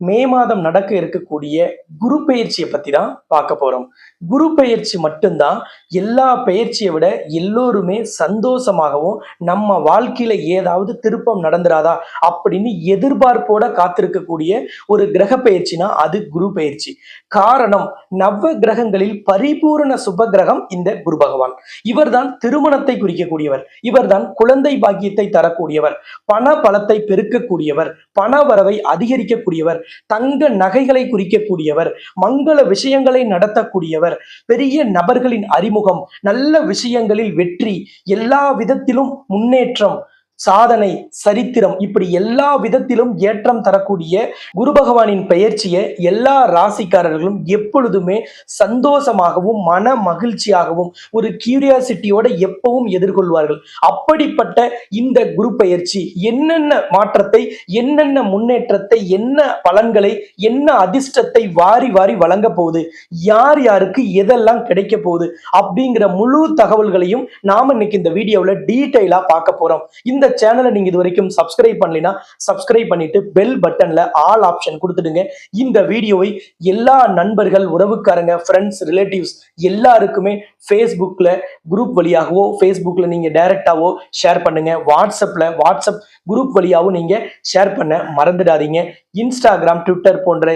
மே மாதம் நடக்க இருக்கக்கூடிய குரு பெயர்ச்சியை பற்றி தான் பார்க்க போகிறோம் குரு பெயர்ச்சி மட்டும்தான் எல்லா பெயர்ச்சியை விட எல்லோருமே சந்தோஷமாகவும் நம்ம வாழ்க்கையில ஏதாவது திருப்பம் நடந்துராதா அப்படின்னு எதிர்பார்ப்போட காத்திருக்கக்கூடிய ஒரு கிரக பெயர்ச்சினா அது குரு பெயர்ச்சி. காரணம் நவ கிரகங்களில் பரிபூரண சுப கிரகம் இந்த குரு பகவான். இவர்தான் திருமணத்தை குறிக்கக்கூடியவர். இவர்தான் குழந்தை பாக்கியத்தை தரக்கூடியவர். பண பலத்தை பெருக்கக்கூடியவர். பண வரவை அதிகரிக்கக்கூடியவர். தங்க நகைகளை குறிக்கக்கூடியவர் மங்கள விஷயங்களை நடத்தக்கூடியவர் பெரிய நபர்களின் அறிமுகம் நல்ல விஷயங்களில் வெற்றி எல்லா விதத்திலும் முன்னேற்றம் சாதனை சரித்திரம் இப்படி எல்லா விதத்திலும் ஏற்றம் தரக்கூடிய குரு பகவானின் பெயர்ச்சியை எல்லா ராசிக்காரர்களும் எப்பொழுதுமே சந்தோஷமாகவும் மன மகிழ்ச்சியாகவும் ஒரு கியூரியாசிட்டியோட எப்பவும் எதிர்கொள்வார்கள். அப்படிப்பட்ட இந்த குரு பெயர்ச்சி என்னென்ன மாற்றத்தை என்னென்ன முன்னேற்றத்தை என்ன பலன்களை என்ன அதிர்ஷ்டத்தை வாரி வாரி வழங்க போகுது யார் யாருக்கு எதெல்லாம் கிடைக்க போகுது அப்படிங்கிற முழு தகவல்களையும் நாம இன்னைக்கு இந்த வீடியோவில் டீட்டெயிலாக பார்க்க போறோம். இந்த சேனலை நீங்க இது வரைக்கும் சப்ஸ்கிரைப் பண்ணலைன்னா சப்ஸ்கிரைப் பண்ணிட்டு பெல் பட்டன்ல ஆல் ஆப்ஷன் கொடுத்துடுங்க. இந்த வீடியோவை எல்லா நண்பர்கள் உறவுக்காரங்க ஃப்ரெண்ட்ஸ் ரிலேட்டிவ்ஸ் எல்லாருக்குமே ஃபேஸ்புக்கில் குரூப் வழியாகவோ ஃபேஸ்புக்கில் நீங்கள் டைரெக்டாவோ ஷேர் பண்ணுங்க. வாட்ஸ்அப்பில் வாட்ஸ்அப் குரூப் வழியாகவும் நீங்கள் ஷேர் பண்ண மறந்துடாதீங்க. இன்ஸ்டாகிராம் ட்விட்டர் போன்ற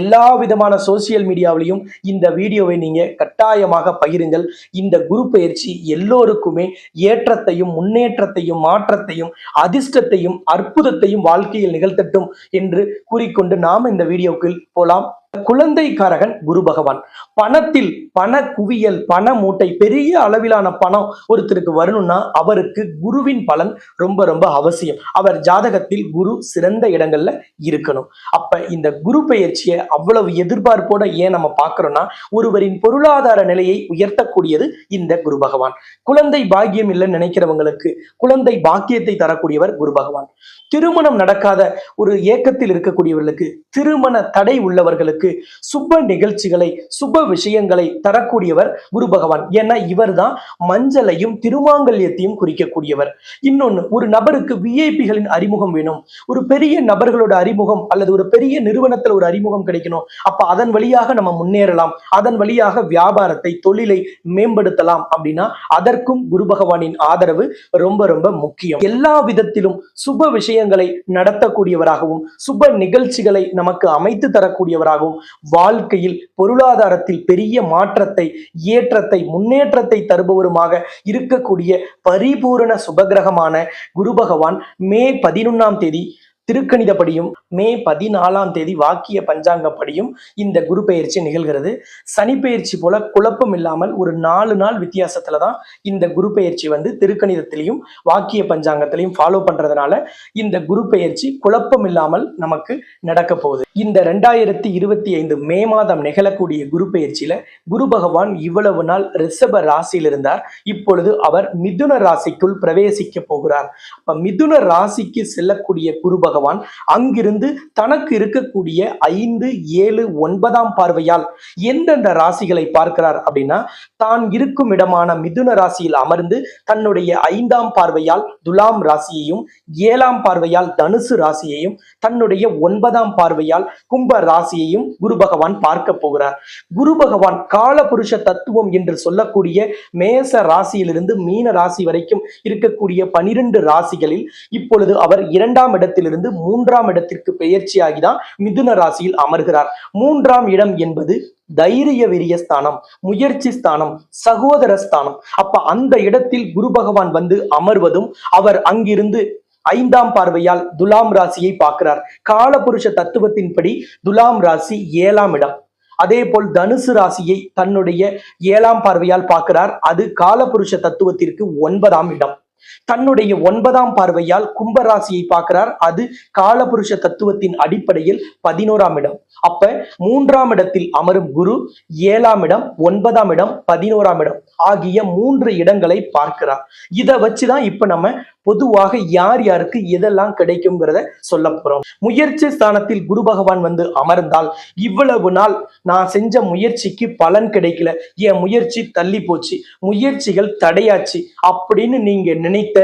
எல்லா விதமான சோசியல் மீடியாவிலையும் இந்த வீடியோவை நீங்கள் கட்டாயமாக பகிருங்கள். இந்த குரூப் பயிற்சி எல்லோருக்குமே ஏற்றத்தையும் முன்னேற்றத்தையும் மாற்றத்தையும் அதிர்ஷ்டத்தையும் அற்புதத்தையும் வாழ்க்கையில் நிகழ்த்தட்டும் என்று கூறிக்கொண்டு நாம் இந்த வீடியோக்குள் போலாம். குழந்தைக்காரகன் குரு பகவான். பணத்தில் பண குவியல் பண மூட்டை பெரிய அளவிலான பணம் ஒருத்தருக்கு வரணும்னா அவருக்கு குருவின் பலன் ரொம்ப ரொம்ப அவசியம். அவர் ஜாதகத்தில் குரு சிறந்த இடங்கள்ல இருக்கணும். அப்ப இந்த குரு பெயர்ச்சியை அவ்வளவு எதிர்பார்ப்போட ஏன் நம்ம பார்க்கிறோம்னா ஒருவரின் பொருளாதார நிலையை உயர்த்தக்கூடியது இந்த குரு பகவான். குழந்தை பாக்கியம் இல்லைன்னு நினைக்கிறவங்களுக்கு குழந்தை பாக்கியத்தை தரக்கூடியவர் குரு பகவான். திருமணம் நடக்காத ஒரு ஏக்கத்தில் இருக்கக்கூடியவர்களுக்கு திருமண தடை உள்ளவர்களுக்கு உங்களுக்கு சுப நிகழ்ச்சிகளை சுப விஷயங்களை தரக்கூடியவர் குரு பகவான். ஏன்னா இவர் தான் மஞ்சளையும் திருமாங்கல்யத்தையும் குறிக்கக்கூடியவர். இன்னொன்னு ஒரு நபருக்கு விஐபிகளின் அறிமுகம் வேணும். ஒரு பெரிய நபர்களோட அறிமுகம் அல்லது ஒரு பெரிய நிறுவனத்தில் ஒரு அறிமுகம் கிடைக்கணும். அப்ப அதன் வழியாக நம்ம முன்னேறலாம். அதன் வழியாக வியாபாரத்தை தொழிலை மேம்படுத்தலாம் அப்படின்னா அதற்கும் குரு பகவானின் ஆதரவு ரொம்ப ரொம்ப முக்கியம். எல்லா விதத்திலும் சுப விஷயங்களை நடத்தக்கூடியவராகவும் சுப நிகழ்ச்சிகளை நமக்கு அமைத்து தரக்கூடியவராகவும் வாழ்க்கையில் பொருளாதாரத்தில் பெரிய மாற்றத்தை ஏற்றத்தை முன்னேற்றத்தை தருபவருமாக இருக்கக்கூடிய பரிபூரண சுபகிரகமான குரு பகவான் மே பதினொன்னாம் தேதி திருக்கணிதப்படியும் மே பதினாலாம் தேதி வாக்கிய பஞ்சாங்கப்படியும் இந்த குரு பெயர்ச்சி நிகழ்கிறது. சனி பெயர்ச்சி போல குழப்பம் இல்லாமல் ஒரு நாலு நாள் வித்தியாசத்துல தான் இந்த குரு பெயர்ச்சி வந்து திருக்கணிதத்திலையும் வாக்கிய பஞ்சாங்கத்திலையும் ஃபாலோ பண்றதுனால இந்த குரு பெயர்ச்சி குழப்பம் இல்லாமல் நமக்கு நடக்க போகுது. இந்த ரெண்டாயிரத்தி இருபத்தி ஐந்து மே மாதம் நிகழக்கூடிய குரு பெயர்ச்சியில குரு பகவான் இவ்வளவு நாள் ரிஷப ராசியில் இருந்தார். இப்பொழுது அவர் மிதுன ராசிக்குள் பிரவேசிக்க போகிறார். அப்ப மிதுன ராசிக்கு செல்லக்கூடிய குரு பகவான் பகவான் அங்கிருந்து தனக்கு இருக்கக்கூடிய ஐந்து ஏழு ஒன்பதாம் பார்வையால் எந்தெந்த ராசிகளை பார்க்கிறார் அப்படின்னா தான் இருக்கும் இடமான மிதுன ராசியில் அமர்ந்து தன்னுடைய ஐந்தாம் பார்வையால் துலாம் ராசியையும் ஏழாம் பார்வையால் தனுசு ராசியையும் தன்னுடைய ஒன்பதாம் பார்வையால் கும்ப ராசியையும் குரு பகவான் பார்க்க போகிறார். குரு பகவான் காலபுருஷ தத்துவம் என்று சொல்லக்கூடிய மேச ராசியிலிருந்து மீன ராசி வரைக்கும் இருக்கக்கூடிய பனிரெண்டு ராசிகளில் இப்பொழுது அவர் இரண்டாம் இடத்திலிருந்து இருந்து மூன்றாம் இடத்திற்கு பெயர்ச்சியாகிதான் மிதுன ராசியில் அமர்கிறார். மூன்றாம் இடம் என்பது தைரிய விரிய ஸ்தானம் முயற்சி ஸ்தானம் சகோதர ஸ்தானம். அப்ப அந்த இடத்தில் குரு பகவான் வந்து அமர்வதும் அவர் அங்கிருந்து ஐந்தாம் பார்வையால் துலாம் ராசியை பார்க்கிறார். காலபுருஷ தத்துவத்தின்படி துலாம் ராசி ஏழாம் இடம். அதே போல் தனுசு ராசியை தன்னுடைய ஏழாம் பார்வையால் பார்க்கிறார். அது காலபுருஷ தத்துவத்திற்கு ஒன்பதாம் இடம். தன்னுடைய ஒன்பதாம் பார்வையால் கும்பராசியை பார்க்கிறார். அது காலபுருஷ தத்துவத்தின் அடிப்படையில் பதினோராம் இடம். அப்ப மூன்றாம் இடத்தில் அமரும் குரு ஏழாம் இடம் ஒன்பதாம் இடம் பதினோராம் இடம் ஆகிய மூன்று இடங்களை பார்க்கிறார். இதை வச்சுதான் இப்ப நம்ம பொதுவாக யார் யாருக்கு எதெல்லாம் கிடைக்குங்கிறத சொல்ல போறோம். முயற்சி ஸ்தானத்தில் குரு பகவான் வந்து அமர்ந்தால் இவ்வளவு நாள் நான் செஞ்ச முயற்சிக்கு பலன் கிடைக்கல. என் முயற்சி தள்ளி போச்சு. முயற்சிகள் தடையாச்சு. அப்படின்னு நீங்க நினைத்த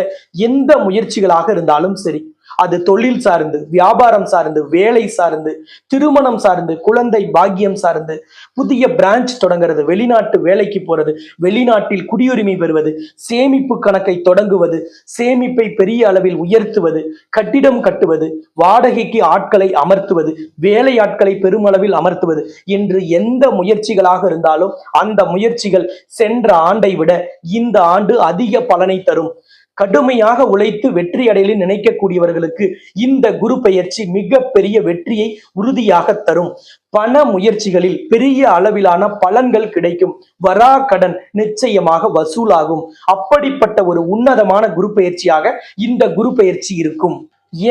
எந்த முயற்சிகளாக இருந்தாலும் சரி அது தொழில் சார்ந்து வியாபாரம் சார்ந்து வேலை சார்ந்து திருமணம் சார்ந்து குழந்தை பாக்கியம் சார்ந்து புதிய பிரான்ச் தொடங்குறது வெளிநாட்டு வேலைக்கு போறது வெளிநாட்டில் குடியுரிமை பெறுவது சேமிப்பு கணக்கை தொடங்குவது சேமிப்பை பெரிய அளவில் உயர்த்துவது கட்டிடம் கட்டுவது வாடகைக்கு ஆட்களை அமர்த்துவது வேலை ஆட்களை பெருமளவில் அமர்த்துவது என்று எந்த முயற்சிகளாக இருந்தாலும் அந்த முயற்சிகள் சென்ற ஆண்டை விட இந்த ஆண்டு அதிக பலனை தரும். கடுமையாக உழைத்து வெற்றி அடையல நினைக்கக்கூடியவர்களுக்கு இந்த குரு பெயர்ச்சி மிகப்பெரிய வெற்றியை உறுதியாக தரும். பண முயற்சிகளில் பெரிய அளவிலான பலன்கள் கிடைக்கும். வரா கடன் நிச்சயமாக வசூலாகும். அப்படிப்பட்ட ஒரு உன்னதமான குரு பெயர்ச்சியாக இந்த குரு பெயர்ச்சி இருக்கும்.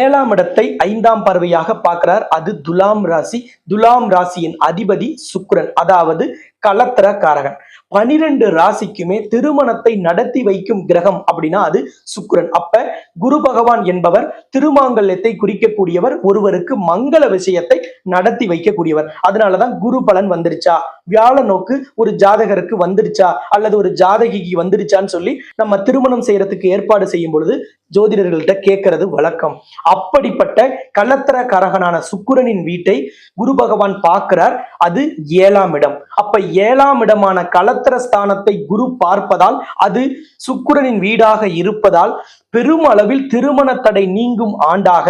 ஏழாம் இடத்தை ஐந்தாம் பார்வையாக பார்க்கிறார். அது துலாம் ராசி. துலாம் ராசியின் அதிபதி சுக்ரன் அதாவது களத்திர காரகன் பனிரெண்டு ராசிக்குமே திருமணத்தை நடத்தி வைக்கும் கிரகம் அப்படின்னா அது சுக்கிரன். அப்ப குரு பகவான் என்பவர் திருமாங்கல்யத்தை குறிக்கக்கூடியவர் ஒருவருக்கு மங்கள விஷயத்தை நடத்தி வைக்கக்கூடியவர். அதனாலதான் குரு பலன் வந்துருச்சா? வியாழ நோக்கு ஒரு ஜாதகருக்கு வந்துருச்சா? அல்லது ஒரு ஜாதகிக்கு வந்துருச்சான்னு சொல்லி நம்ம திருமணம் செய்யறதுக்கு ஏற்பாடு செய்யும் பொழுது ஜோதிடர்கள்ட்ட கேட்கறது வழக்கம். அப்படிப்பட்ட கள்ளத்தர கரகனான சுக்கிரனின் வீட்டை குரு பகவான் பார்க்கிறார். அது ஏழாம் இடம். அப்ப ஏழாம் இடமான கலத்திர ஸ்தானத்தை குரு பார்ப்பதால் அது சுக்கிரனின் வீடாக இருப்பதால் பெரும் அளவில் திருமண தடை நீங்கும் ஆண்டாக.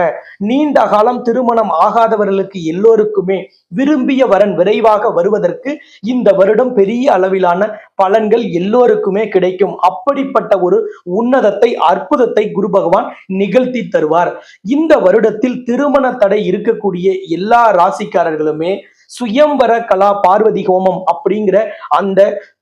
நீண்ட காலம் திருமணம் ஆகாதவர்களுக்கு எல்லோருக்குமே விரும்பிய வரன் விரைவாக வருவதற்கு இந்த வருடம் பெரிய அளவிலான பலன்கள் எல்லோருக்குமே கிடைக்கும். அப்படிப்பட்ட ஒரு உன்னதத்தை அற்புதத்தை குரு பகவான் நிகழ்த்தி தருவார். இந்த வருடத்தில் திருமண தடை இருக்கக்கூடிய எல்லா ராசிக்காரர்களுமே சுயம்வர கலா பார்வதி ஹோமம் அப்படிங்கிற அந்த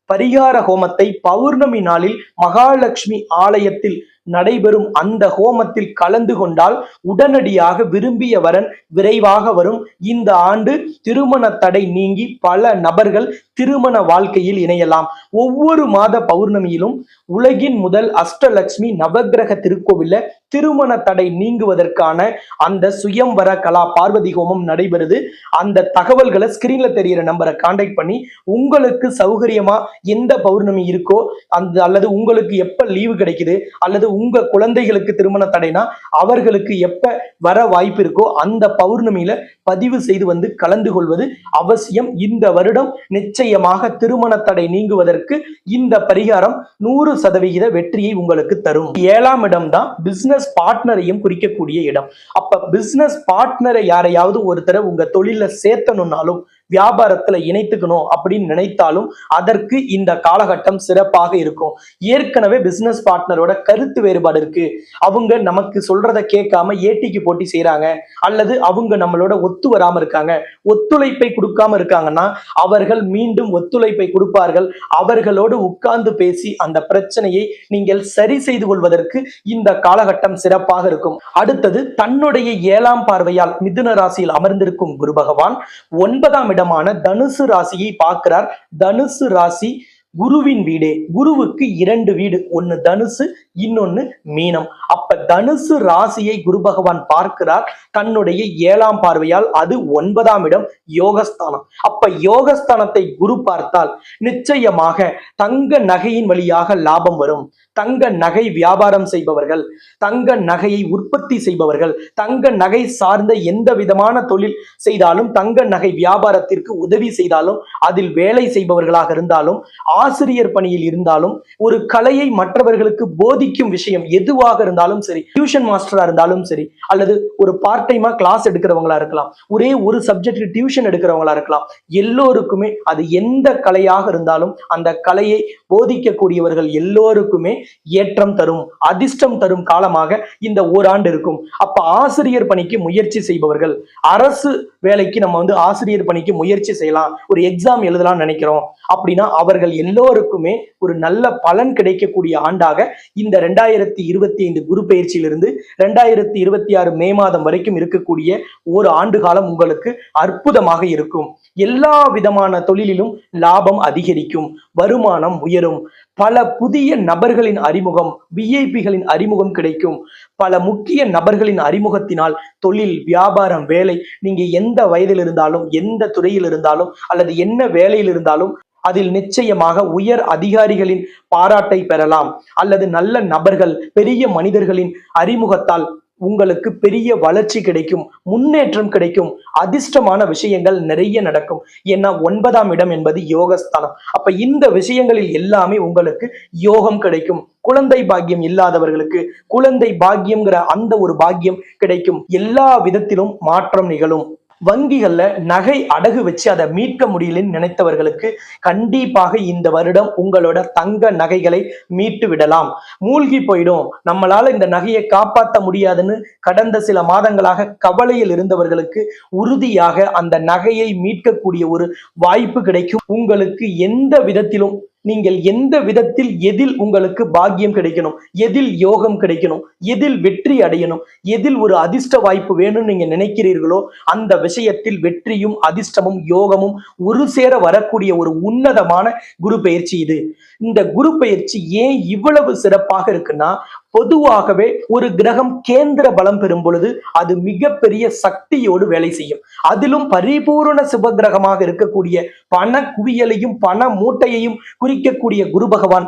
பரிகார ஹோமத்தை பௌர்ணமி நாளில் மகாலட்சுமி ஆலயத்தில் நடைபெறும் அந்த ஹோமத்தில் கலந்து கொண்டால் உடனடியாக விரும்பிய வரன் விரைவாக வரும். இந்த ஆண்டு திருமண தடை நீங்கி பல நபர்கள் திருமண வாழ்க்கையில் இணையலாம். ஒவ்வொரு மாத பௌர்ணமியிலும் உலகின் முதல் அஷ்டலட்சுமி நவக்கிரக திருக்கோவில்ல திருமண தடை நீங்குவதற்கான அந்த சுயம்வர கலா பார்வதி ஹோமம் நடைபெறுது. அந்த தகவல்களை ஸ்கிரீன்ல தெரியிற நம்பரை காண்டாக்ட் பண்ணி உங்களுக்கு சௌகரியமா எந்த பௌர்ணமி இருக்கோ அந்த அல்லது உங்களுக்கு எப்ப லீவு கிடைக்குது அல்லது உங்க குழந்தைகளுக்கு திருமண தடைனா அவர்களுக்கு எப்ப வர வாய்ப்பு இருக்கோ அந்த பௌர்ணமியில பதிவு செய்து வந்து கலந்து கொள்வது அவசியம். இந்த வருடம் நிச்சயமாக திருமண தடை நீங்குவதற்கு இந்த பரிகாரம் நூறு சதவிகித வெற்றியை உங்களுக்கு தரும். ஏழாம் இடம் தான் பிசினஸ் பார்ட்னரையும் குறிக்கக்கூடிய இடம். அப்ப பிசினஸ் பார்ட்னரை யாரையாவது ஒருத்தரை உங்க தொழில சேர்த்தணும்னாலும் வியாபாரத்துல இணைத்துக்கணும் அப்படின்னு நினைத்தாலும் அதற்கு இந்த காலகட்டம் சிறப்பாக இருக்கும். ஏற்கனவே பிசினஸ் பார்ட்னரோட கருத்து வேறுபாடு இருக்கு. அவங்க நமக்கு சொல்றத கேட்காம ஏட்டிக்கு போட்டி செய்யறாங்க அல்லது அவங்க நம்மளோட ஒத்து வராம இருக்காங்க. ஒத்துழைப்பை கொடுக்காம இருக்காங்கன்னா அவர்கள் மீண்டும் ஒத்துழைப்பை கொடுப்பார்கள். அவர்களோடு உட்கார்ந்து பேசி அந்த பிரச்சனையை நீங்கள் சரி செய்து கொள்வதற்கு இந்த காலகட்டம் சிறப்பாக இருக்கும். அடுத்தது தன்னுடைய ஏழாம் பார்வையால் மிதுன ராசியில் அமர்ந்திருக்கும் குரு பகவான் ஒன்பதாம் இடமான தனுசு ராசியை பார்க்கிறார். தனுசு ராசி குருவின் வீடே. குருவுக்கு இரண்டு வீடு. ஒன்னு தனுசு இன்னொன்னு மீனம். அப்ப தனுசு ராசியை குரு பகவான் பார்க்கிறார். தன்னுடைய ஏழாம் பார்வையால் அது ஒன்பதாம் இடம் யோகஸ்தானம். அப்ப யோகஸ்தானத்தை குரு பார்த்தால் நிச்சயமாக தங்க நகையின் வழியாக லாபம் வரும். தங்க நகை வியாபாரம் செய்பவர்கள் தங்க நகையை உற்பத்தி செய்பவர்கள் தங்க நகை சார்ந்த எந்த விதமான தொழில் செய்தாலும் தங்க நகை வியாபாரத்திற்கு உதவி செய்தாலும் அதில் வேலை செய்பவர்களாக இருந்தாலும் ஆசிரியர் பணியில் இருந்தாலும் ஒரு கலையை மற்றவர்களுக்கு போதிக்கும் விஷயம் எதுவாக இருந்தாலும் சரி டியூஷன் மாஸ்டரா இருந்தாலும் சரி அல்லது ஒரு பார்ட் டைமா கிளாஸ் எடுக்கிறவங்களா இருக்கலாம் ஒரே ஒரு சப்ஜெக்ட் டியூஷன் எடுக்கிறவங்களா இருக்கலாம் எல்லோருக்குமே அது எந்த கலையாக இருந்தாலும் அந்த கலையை போதிக்கக்கூடியவர்கள் எல்லோருக்குமே ஏற்றம் தரும் அதிர்ஷ்டம் தரும் காலமாக இந்த ஓராண்டு இருக்கும். அப்ப ஆசிரியர் பணிக்கு முயற்சி செய்பவர்கள் அரசு வேலைக்கு நம்ம வந்து ஆசிரியர் பணிக்கு முயற்சி செய்யலாம் ஒரு எக்ஸாம் எழுதலாம்னு நினைக்கிறோம் அப்படின்னா அவர்கள் எல்லோருக்குமே ஒரு நல்ல பலன் கிடைக்கக்கூடிய ஆண்டாக இந்த ரெண்டாயிரத்தி இருபத்தி ஐந்து குரு பயிற்சியிலிருந்து ரெண்டாயிரத்தி இருபத்தி ஆறு மே மாதம் வரைக்கும் இருக்கக்கூடிய ஒரு ஆண்டு காலம் உங்களுக்கு அற்புதமாக இருக்கும். எல்லா விதமான தொழிலிலும் லாபம் அதிகரிக்கும் வருமானம் உயரும். பல புதிய நபர்களின் அறிமுகம் விஐபிகளின் அறிமுகம் கிடைக்கும். பல முக்கிய நபர்களின் அறிமுகத்தினால் தொழில் வியாபாரம் வேலை நீங்க எந்த வயதில் இருந்தாலும் எந்த துறையில் இருந்தாலும் அல்லது என்ன வேலையில் இருந்தாலும் அதில் நிச்சயமாக உயர் அதிகாரிகளின் பாராட்டை பெறலாம். அல்லது நல்ல நபர்கள் பெரிய மனிதர்களின் அறிமுகத்தால் உங்களுக்கு பெரிய வளர்ச்சி கிடைக்கும் முன்னேற்றம் கிடைக்கும் அதிர்ஷ்டமான விஷயங்கள் நிறைய நடக்கும். ஏன்னா ஒன்பதாம் இடம் என்பது யோகஸ்தானம் அப்ப இந்த விஷயங்களில் எல்லாமே உங்களுக்கு யோகம் கிடைக்கும். குழந்தை பாக்கியம் இல்லாதவர்களுக்கு குழந்தை பாக்கியம்ங்கிற அந்த ஒரு பாக்கியம் கிடைக்கும். எல்லா விதத்திலும் மாற்றம் நிகழும். வங்கிகள்ல நகை அடகு வச்சு அதை மீட்க முடியலன்னு நினைத்தவர்களுக்கு கண்டிப்பாக இந்த வருடம் உங்களோட தங்க நகைகளை மீட்டு விடலாம். மூழ்கி போயிடும். நம்மளால இந்த நகையை காப்பாற்ற முடியாதுன்னு கடந்த சில மாதங்களாக கவலையில் இருந்தவர்களுக்கு உறுதியாக அந்த நகையை மீட்கக்கூடிய ஒரு வாய்ப்பு கிடைக்கும். உங்களுக்கு எந்த விதத்திலும் நீங்கள் எந்த விதத்தில் எதில் உங்களுக்கு பாக்கியம் கிடைக்கணும்? எதில் யோகம் கிடைக்கணும்? எதில் வெற்றி அடையணும்? எதில் ஒரு அதிர்ஷ்ட வாய்ப்பு வேணும்னு நீங்க நினைக்கிறீர்களோ அந்த விஷயத்தில் வெற்றியும் அதிர்ஷ்டமும் யோகமும் ஒரு சேர வரக்கூடிய ஒரு உன்னதமான குரு பயிற்சி இது. இந்த குரு பயிற்சி ஏன் இவ்வளவு சிறப்பாக இருக்குன்னா பொதுவாகவே ஒரு கிரகம் கேந்திர பலம் பெறும் பொழுது அது மிகப்பெரிய சக்தியோடு வேலை செய்யும். அதிலும் பரிபூரண சுபகிரகமாக இருக்கக்கூடிய பண குவியலையும் பண மூட்டையையும் குறிக்கக்கூடிய குரு பகவான்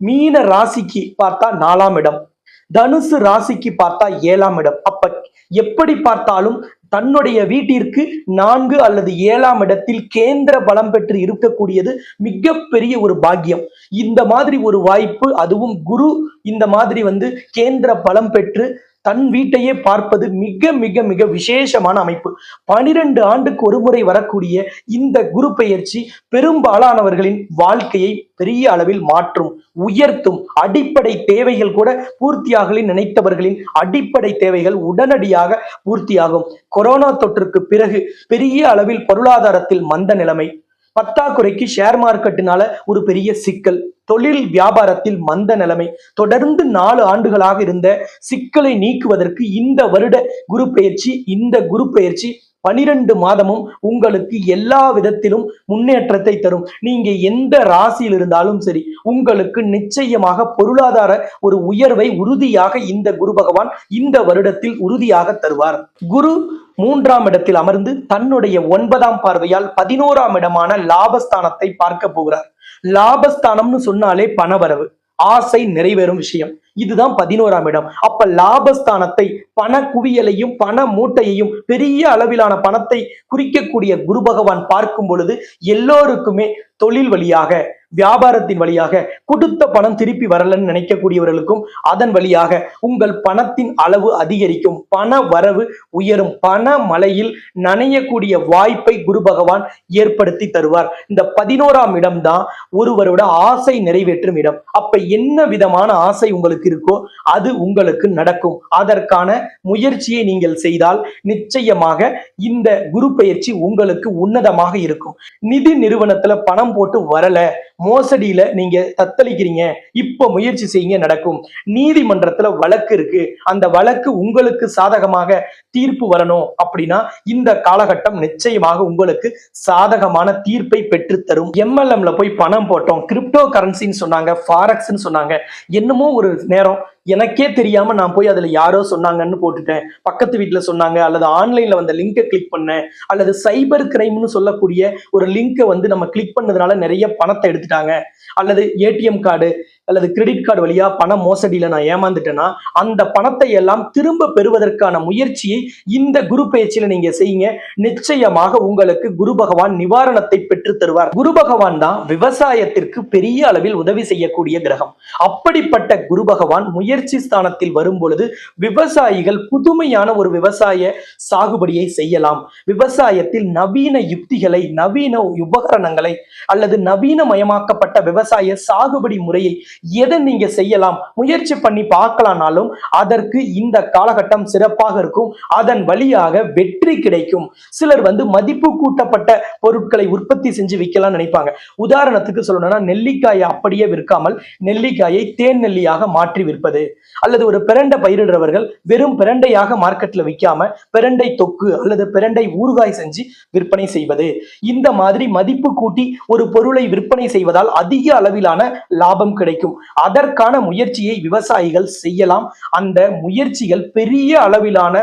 மீன ராசிக்கு பார்த்தா நாலாம் இடம். தனுசு ராசிக்கு பார்த்தா ஏழாம் இடம். அப்ப எப்படி பார்த்தாலும் தன்னுடைய வீட்டிற்கு நான்கு அல்லது ஏழாம் இடத்தில் கேந்திர பலம் பெற்று இருக்கக்கூடியது மிகப்பெரிய ஒரு பாக்கியம். இந்த மாதிரி ஒரு வாய்ப்பு அதுவும் குரு இந்த மாதிரி வந்து கேந்திர பலம் பெற்று தன் வீட்டையே பார்ப்பது மிக மிக மிக விசேஷமான அமைப்பு. பனிரெண்டு ஆண்டுக்கு ஒரு முறை வரக்கூடிய இந்த குரு பெயர்ச்சி பெரும்பாலானவர்களின் வாழ்க்கையை பெரிய அளவில் மாற்றும் உயர்த்தும். அடிப்படை தேவைகள் கூட பூர்த்தியாகலை நினைத்தவர்களின் அடிப்படை தேவைகள் உடனடியாக பூர்த்தியாகும். கொரோனா தொற்றுக்கு பிறகு பெரிய அளவில் பொருளாதாரத்தில் மந்த நிலைமை பற்றாக்குறைக்கு ஷேர் மார்க்கெட்டினால ஒரு பெரிய சிக்கல். தொழில் வியாபாரத்தில் மந்த நிலைமை. தொடர்ந்து நாலு ஆண்டுகளாக இருந்த சிக்கலை நீக்குவதற்கு இந்த வருட குரு பெயர்ச்சி இந்த குரு பெயர்ச்சி பனிரெண்டு மாதமும் உங்களுக்கு எல்லா விதத்திலும் முன்னேற்றத்தை தரும். நீங்க எந்த ராசியில் இருந்தாலும் சரி உங்களுக்கு நிச்சயமாக பொருளாதார ஒரு உயர்வை உறுதியாக இந்த குரு பகவான் இந்த வருடத்தில் உறுதியாக தருவார். குரு மூன்றாம் இடத்தில் அமர்ந்து தன்னுடைய ஒன்பதாம் பார்வையால் பதினோராம் இடமான லாபஸ்தானத்தை பார்க்க போகிறார். லாபஸ்தானம்னு சொன்னாலே பணவரவு. ஆசை நிறைவேறும் விஷயம். இதுதான் பதினோராம் இடம். அப்ப லாபஸ்தானத்தை பண குவியலையும் பண மூட்டையையும் பெரிய அளவிலான பணத்தை குறிக்கக்கூடிய குரு பகவான் பார்க்கும் பொழுது எல்லோருக்குமே தொழில் வழியாக வியாபாரத்தின் வழியாக கொடுத்த பணம் திருப்பி வரலன்னு நினைக்கக்கூடியவர்களுக்கும் அதன் வழியாக உங்கள் பணத்தின் அளவு அதிகரிக்கும். பண வரவு உயரும். பண மலையில் நனையக்கூடிய வாய்ப்பை குரு பகவான் ஏற்படுத்தி தருவார். இந்த பதினோராம் இடம் தான் ஒருவரோட ஆசை நிறைவேற்றும் இடம். அப்ப என்ன விதமான ஆசை உங்களுக்கு இருக்கோ அது உங்களுக்கு நடக்கும். அதற்கான முயற்சியை நீங்கள் செய்தால் நிச்சயமாக இந்த குரு பயிற்சி உங்களுக்கு உன்னதமாக இருக்கும். நிதி நிறுவனத்துல பணம் போட்டு வரல. மோசடியில நீங்க தத்தளிக்கிறீங்க. இப்ப முயற்சி செய்யுங்க நடக்கும். நீதிமன்றத்துல வழக்கு இருக்கு. அந்த வழக்கு உங்களுக்கு சாதகமாக தீர்ப்பு வரணும் அப்படின்னா இந்த காலகட்டம் நிச்சயமாக உங்களுக்கு சாதகமான தீர்ப்பை பெற்றுத்தரும். எம்எல்எம்ல போய் பணம் போட்டோம். கிரிப்டோ கரன்சின்னு சொன்னாங்க ஃபாரக்ஸ்ன்னு சொன்னாங்க. என்னமோ ஒரு நேரம் எனக்கே தெரியாம நான் போய் அதுல யாரோ சொன்னாங்கன்னு போட்டுட்டேன். பக்கத்து வீட்டுல சொன்னாங்க அல்லது ஆன்லைன்ல வந்த லிங்கை கிளிக் பண்ணேன் அல்லது சைபர் கிரைம்னு சொல்லக்கூடிய ஒரு லிங்கை வந்து நம்ம கிளிக் பண்ணதுனால நிறைய பணத்தை எடுத்துட்டாங்க. அல்லது ஏடிஎம் கார்டு அல்லது கிரெடிட் கார்டு வழியா பண மோசடியில நான் ஏமாந்துட்டேன்னா அந்த பணத்தை எல்லாம் திரும்ப பெறுவதற்கான முயற்சியை இந்த குரு பயிற்சியில நீங்க செய்யுங்க. நிச்சயமாக உங்களுக்கு குரு பகவான் நிவாரணத்தை பெற்று தருவார். குரு பகவான் தான் விவசாயத்திற்கு பெரிய அளவில் உதவி செய்யக்கூடிய கிரகம். அப்படிப்பட்ட குரு பகவான் முயற்சி ஸ்தானத்தில் வரும் பொழுது விவசாயிகள் புதுமையான ஒரு விவசாய சாகுபடியை செய்யலாம். விவசாயத்தில் நவீன யுக்திகளை நவீன உபகரணங்களை அல்லது நவீனமயமாக்கப்பட்ட விவசாய சாகுபடி முறையை எதை நீங்க செய்யலாம் முயற்சி பண்ணி பார்க்கலானாலும் அதற்கு இந்த காலகட்டம் சிறப்பாக இருக்கும். அதன் வழியாக வெற்றி கிடைக்கும். சிலர் வந்து மதிப்பு கூட்டப்பட்ட பொருட்களை உற்பத்தி செஞ்சு விற்கலாம் நினைப்பாங்க. உதாரணத்துக்கு சொல்லணும்னா நெல்லிக்காயை அப்படியே விற்காமல் நெல்லிக்காயை தேன் நெல்லியாக மாற்றி விற்பது. அல்லது ஒரு பிரண்டை பயிரிடுறவர்கள் வெறும் பிரண்டையாக மார்க்கெட்ல விற்காம பிரண்டை தொக்கு அல்லது பிரண்டை ஊறுகாய் செஞ்சு விற்பனை செய்வது. இந்த மாதிரி மதிப்பு கூட்டி ஒரு பொருளை விற்பனை செய்வதால் அதிக அளவிலான லாபம் கிடைக்கும். கிடைக்கும். அதற்கான முயற்சியை விவசாயிகள் செய்யலாம். அந்த முயற்சிகள் பெரிய அளவிலான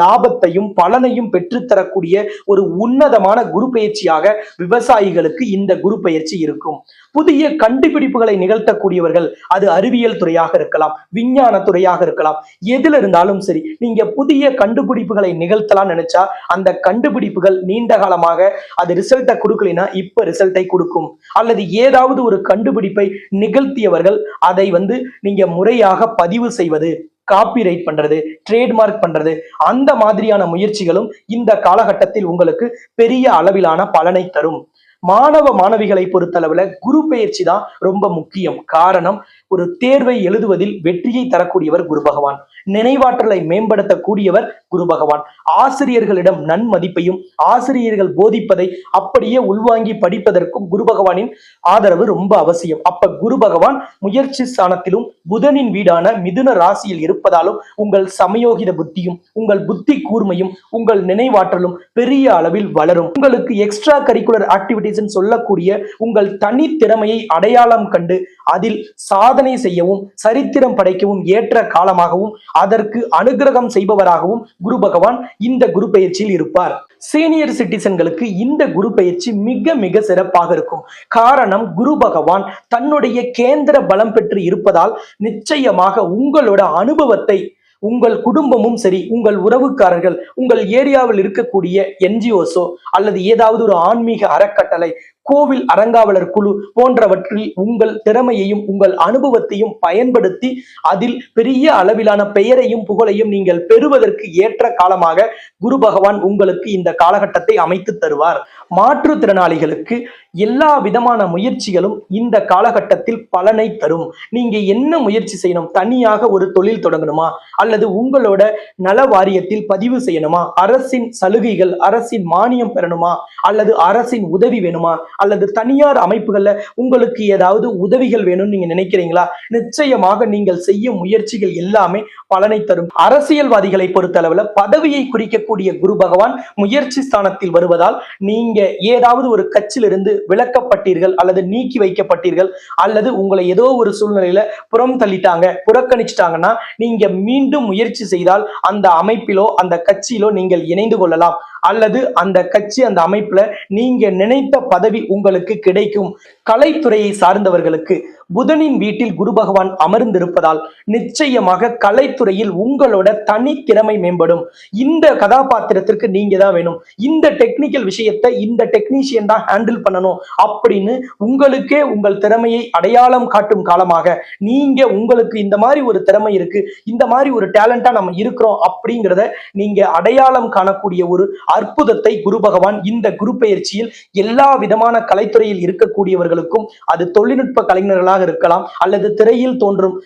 லாபத்தையும் பலனையும் பெற்றுத்தரக்கூடிய ஒரு உன்னதமான குரு பயிற்சியாக விவசாயிகளுக்கு இந்த குரு பயிற்சி இருக்கும். புதிய கண்டுபிடிப்புகளை நிகழ்த்தக்கூடியவர்கள் அது அறிவியல் துறையாக இருக்கலாம் விஞ்ஞான துறையாக இருக்கலாம். எதுல இருந்தாலும் சரி நீங்க புதிய கண்டுபிடிப்புகளை நிகழ்த்தலாம் நினைச்சா அந்த கண்டுபிடிப்புகள் நீண்ட காலமாக அது ரிசல்ட்டை கொடுக்கலைன்னா இப்ப ரிசல்ட்டை கொடுக்கும். அல்லது ஏதாவது ஒரு கண்டுபிடிப்பை நிகழ்த்தியவர்கள் அதை வந்து நீங்க முறையாக பதிவு செய்வது காப்பிரைட் பண்றது ட்ரேட்மார்க் பண்றது அந்த மாதிரியான முயற்சிகளும் இந்த காலகட்டத்தில் உங்களுக்கு பெரிய அளவிலான பலனை தரும். மாணவ மாணவிகளை பொறுத்தளவுல குரு பெயர்ச்சி தான் ரொம்ப முக்கியம். காரணம் ஒரு தேர்வை எழுதுவதில் வெற்றியை தரக்கூடியவர் குரு பகவான். நினைவாற்றலை மேம்படுத்தக்கூடியவர் குரு பகவான். ஆசிரியர்களிடம் நன்மதிப்பையும் ஆசிரியர்கள் போதிப்பதை அப்படியே உள்வாங்கி படிப்பதற்கும் குரு பகவானின் ஆதரவு ரொம்ப அவசியம். அப்ப குரு பகவான் முயற்சி ஸ்தானத்திலும் புதனின் வீடான மிதுன ராசியில் இருப்பதாலும் உங்கள் சமயோகித புத்தியும் உங்கள் புத்தி கூர்மையும் உங்கள் நினைவாற்றலும் பெரிய அளவில் வளரும். உங்களுக்கு எக்ஸ்ட்ரா கரிக்குலர் ஆக்டிவிட்டிஸ் சொல்லக்கூடிய உங்கள் தனித்திறமையை அடையாளம் கண்டு அதில் சாதனை செய்யவும் சரித்திரம் படைக்கவும் ஏற்ற காலமாகவும் அதற்கு அனுகிரகம் செய்பவராகவும் குரு பகவான் இந்த குரு பயிற்சியில் இருப்பார். சீனியர் சிட்டிசன்களுக்கு இந்த குரு பயிற்சி மிக மிக சிறப்பாக இருக்கும். காரணம் குரு பகவான் தன்னுடைய கேந்திர பலம் பெற்று இருப்பதால் நிச்சயமாக உங்களோட அனுபவத்தை உங்கள் குடும்பமும் சரி உங்கள் உறவுக்காரர்கள் உங்கள் ஏரியாவில் இருக்கக்கூடிய என்ஜிஓஸோ அல்லது ஏதாவது ஒரு ஆன்மீக அறக்கட்டளை கோவில் அறங்காவலர் குழு போன்றவற்றில் உங்கள் திறமையையும் உங்கள் அனுபவத்தையும் பயன்படுத்தி அதில் பெரிய அளவிலான பெயரையும் புகழையும் நீங்கள் பெறுவதற்கு ஏற்ற காலமாக குரு பகவான் உங்களுக்கு இந்த காலகட்டத்தை அமைத்து தருவார். மாற்றுத்திறனாளிகளுக்கு எல்லா விதமான முயற்சிகளும் இந்த காலகட்டத்தில் பலனை தரும். நீங்க என்ன முயற்சி செய்யணும்? தனியாக ஒரு தொழில் தொடங்கணுமா? அல்லது உங்களோட நல வாரியத்தில் பதிவு செய்யணுமா? அரசின் சலுகைகள் அரசின் மானியம் பெறணுமா? அல்லது அரசின் உதவி வேணுமா? அல்லது தனியார் அமைப்புகள்ல உங்களுக்கு ஏதாவது உதவிகள் வேணும்னு நீங்க நினைக்கிறீங்களா? நிச்சயமாக நீங்கள் செய்யும் முயற்சிகள் எல்லாமே பலனை தரும். அரசியல்வாதிகளை பொறுத்தளவுல பதவியை குறிக்கக்கூடிய குரு பகவான் முயற்சி ஸ்தானத்தில் வருவதால் நீங்க ஏதாவது ஒரு கட்சியிலிருந்து விளக்கப்பட்டீர்கள் அல்லது நீக்கி வைக்கப்பட்டீர்கள் அல்லது உங்களை ஏதோ ஒரு சூழ்நிலையில புறம் தள்ளிட்டாங்க புறக்கணிச்சிட்டாங்கன்னா நீங்க மீண்டும் முயற்சி செய்தால் அந்த அமைப்பிலோ அந்த கட்சியிலோ நீங்கள் இணைந்து கொள்ளலாம். அல்லது அந்த கட்சி அந்த அமைப்புல நீங்க நினைத்த பதவி உங்களுக்கு கிடைக்கும். கலைத்துறையை சார்ந்தவர்களுக்கு புதனின் வீட்டில் குரு பகவான் அமர்ந்திருப்பதால் நிச்சயமாக கலைத்துறையில் உங்களோட தனித்திறமை மேம்படும். இந்த கதாபாத்திரத்திற்கு நீங்க தான் வேணும். இந்த டெக்னிக்கல் விஷயத்தை இந்த டெக்னீஷியன் தான் ஹேண்டில் பண்ணணும் அப்படின்னு உங்களுக்கே உங்கள் திறமையை அடையாளம் காட்டும் காலமாக நீங்க உங்களுக்கு இந்த மாதிரி ஒரு திறமை இருக்கு இந்த மாதிரி ஒரு டேலண்டா நம்ம இருக்கிறோம் அப்படிங்கிறத நீங்க அடையாளம் காணக்கூடிய ஒரு அற்புதத்தை குரு பகவான் இந்த குரு பயிற்சியில் எல்லா விதமான கலைத்துறையில் இருக்கக்கூடியவர்களுக்கும் அது தொழில்நுட்ப கலைஞர்களாக இருக்கலாம் அல்லது திரையில் தோன்றும்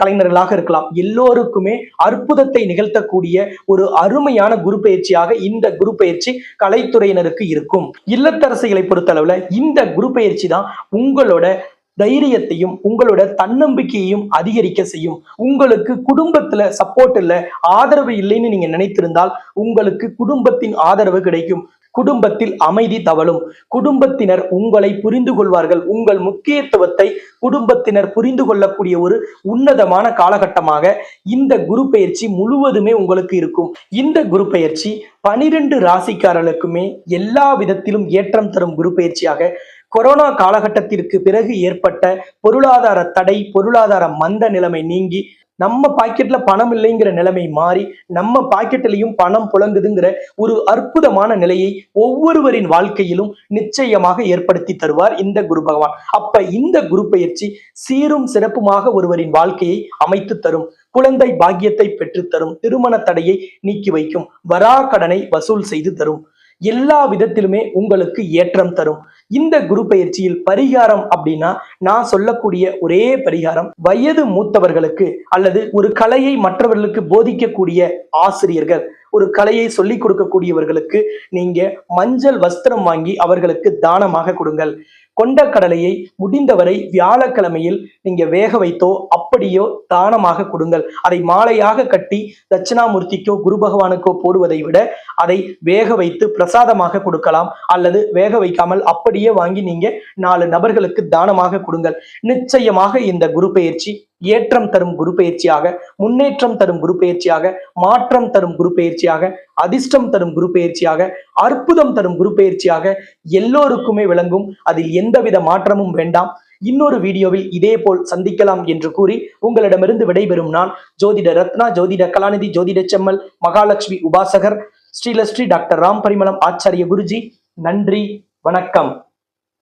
கலைஞர்களாக இருக்கலாம். எல்லோருக்குமே அற்புதத்தை நிகழ்த்தக்கூடிய ஒரு அருமையான குரு பயிற்சியாக இந்த குரு பயிற்சி கலைத்துறையினருக்கு இருக்கும். இல்லத்தரசிகளை பொறுத்தளவுல இந்த குரு பயிற்சி தான் உங்களோட தைரியத்தையும் உங்களோட தன்னம்பிக்கையையும் அதிகரிக்க செய்யும். உங்களுக்கு குடும்பத்துல சப்போர்ட் இல்லை ஆதரவு இல்லைன்னு நீங்க நினைத்திருந்தால் உங்களுக்கு குடும்பத்தின் ஆதரவு கிடைக்கும். குடும்பத்தில் அமைதி தவழும். குடும்பத்தினர் உங்களை புரிந்து கொள்வார்கள். உங்கள் முக்கியத்துவத்தை குடும்பத்தினர் புரிந்து கொள்ளக்கூடிய ஒரு உன்னதமான காலகட்டமாக இந்த குரு பயிற்சி முழுவதுமே உங்களுக்கு இருக்கும். இந்த குரு பயிற்சி பனிரெண்டு ராசிக்காரர்களுக்குமே எல்லா விதத்திலும் ஏற்றம் தரும் குரு பயிற்சியாக கொரோனா காலகட்டத்திற்கு பிறகு ஏற்பட்ட பொருளாதார தடை பொருளாதார மந்த நிலைமை நீங்கி நம்ம பாக்கெட்ல பணம் இல்லைங்கிற நிலைமை மாறி நம்ம பாக்கெட்லயும் பணம் புழங்குதுங்கிற ஒரு அற்புதமான நிலையை ஒவ்வொருவரின் வாழ்க்கையிலும் நிச்சயமாக ஏற்படுத்தி தருவார் இந்த குரு பகவான். அப்ப இந்த குரு பயிற்சி சீரும் சிறப்புமாக ஒருவரின் வாழ்க்கையை அமைத்து தரும் குழந்தை பாக்கியத்தை பெற்றுத்தரும் திருமண தடையை நீக்கி வைக்கும் வரா கடனை வசூல் செய்து தரும். எல்லா விதத்திலுமே உங்களுக்கு ஏற்றம் தரும். இந்த குரு பயிற்சியில் பரிகாரம் அப்படின்னா நான் சொல்லக்கூடிய ஒரே பரிகாரம் வயது மூத்தவர்களுக்கு அல்லது ஒரு கலையை மற்றவர்களுக்கு போதிக்கக்கூடிய ஆசிரியர்கள். ஒரு கலையை சொல்லிக் கொடுக்கக்கூடியவர்களுக்கு நீங்க மஞ்சள் வஸ்திரம் வாங்கி அவர்களுக்கு தானமாக கொடுங்கள். கொண்டக்கடலையை முடிந்தவரை வியாழக்கிழமையில் நீங்க வேக வைத்தோ அப்படியோ தானமாக கொடுங்கள். அதை மாலையாக கட்டி தட்சிணாமூர்த்திக்கோ குரு பகவானுக்கோ போடுவதை விட அதை வேக வைத்து பிரசாதமாக கொடுக்கலாம். அல்லது வேக வைக்காமல் அப்படியே வாங்கி நீங்க நாலு நபர்களுக்கு தானமாக கொடுங்கள். நிச்சயமாக இந்த குரு பயிற்சி ஏற்றம் தரும் குரு பயிற்சியாக முன்னேற்றம் தரும் குரு பயிற்சியாக மாற்றம் தரும் குரு பயிற்சியாக அதிர்ஷ்டம் தரும் குரு பயிற்சியாக அற்புதம் தரும் குரு பயிற்சியாக எல்லோருக்குமே விளங்கும். அதில் எந்தவித மாற்றமும் வேண்டாம். இன்னொரு வீடியோவில் இதே போல் சந்திக்கலாம் என்று கூறி உங்களிடமிருந்து விடைபெறும் நான் ஜோதிட ரத்னா ஜோதிட கலாநிதி ஜோதிட செம்மல் மகாலட்சுமி உபாசகர் ஸ்ரீலஸ்ரீ டாக்டர் ராம் பரிமளம் ஆச்சாரிய குருஜி. நன்றி வணக்கம்.